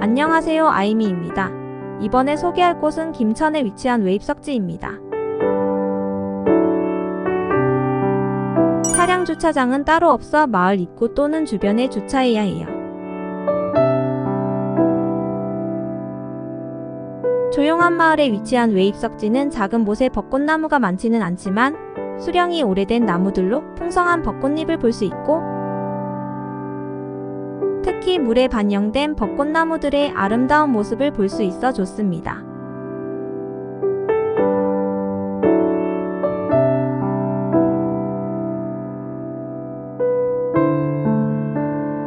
안녕하세요. 아이미입니다. 이번에 소개할 곳은 김천에 위치한 웨입 석지입니다. 차량 주차장은 따로 없어 마을 입구 또는 주변에 주차해야 해요. 조용한 마을에 위치한 웨입석지는 작은 못에 벚꽃나무가 많지는 않지만 수령이 오래된 나무들로 풍성한 벚꽃잎을 볼 수 있고 특히 물에 반영된 벚꽃나무들의 아름다운 모습을 볼 수 있어 좋습니다.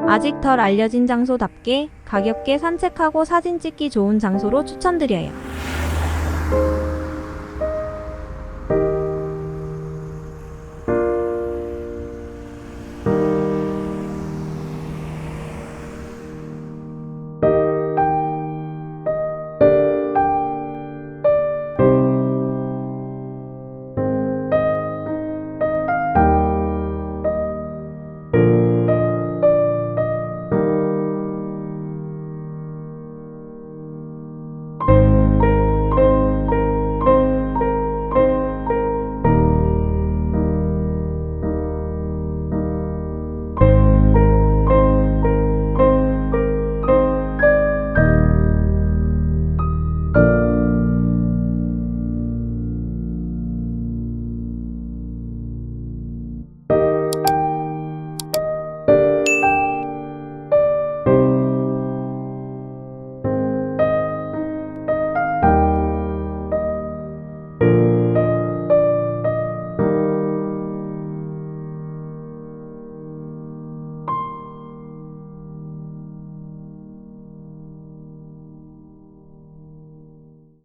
아직 덜 알려진 장소답게 가볍게 산책하고 사진 찍기 좋은 장소로 추천드려요.